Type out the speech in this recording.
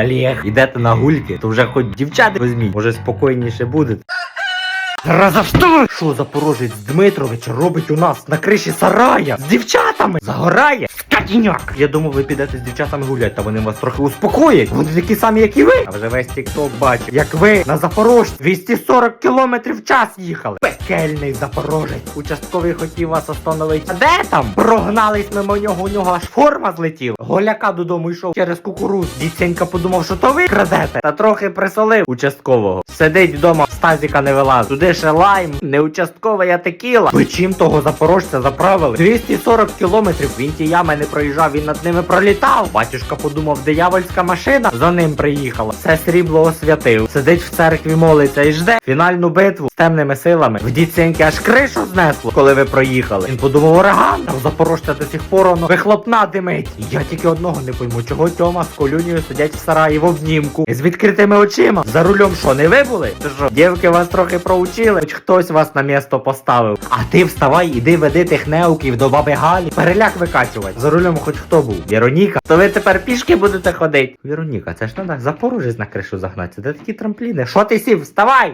Олег, ідете на гульки, то вже хоч дівчат візьміть, може спокійніше буде. Зараза, що Запорожець Дмитрович робить у нас на криші сарая з дівчатами? Загорає? Скотіняк! Я думав, ви підете з дівчатами гулять, та вони вас трохи успокоять. Вони такі самі, як і ви. А вже весь тікток бачив, як ви на Запорожці 240 км в час їхали. Пекельний Запорожець. Участковий хотів вас остановити. А де там? Прогнались мимо нього, у нього аж форма злетіла. Голяка додому йшов через кукуруз. Дідценька подумав, що то ви крадете. Та трохи присолив участкового. Сидить вдома, з тазіка не вилаз. Туди ще лайм, не участкова, я текіла. Ви чим того запорожця заправили? 240 кілометрів. Він ті ями не проїжджав, він над ними пролітав. Батюшка подумав, диявольська машина за ним приїхала. Все срібло освятив. Сидить в церкві, молиться і жде фінальну битву з темними силами. В дідценьки аж кришу знесло, коли ви проїхали. Він подумав, ураган, а в запорожця до сих пор воно вихлопна димить. Я тільки одного не пойму, чого Тьома з колюнею сидять в сараї в обнімку. З відкритими очима. За рулем що, не ви були? Що, дівки вас трохи проучили? Хоч хтось вас на місто поставив. А ти вставай, іди веди тих неуків до баби Галі. Переляк викачувати. За рулем хоч хто був? Віроніка? То ви тепер пішки будете ходити? Віроніка, це ж треба Запорожець на кришу загнати. Де такі трампліни? Що ти сів? Вставай!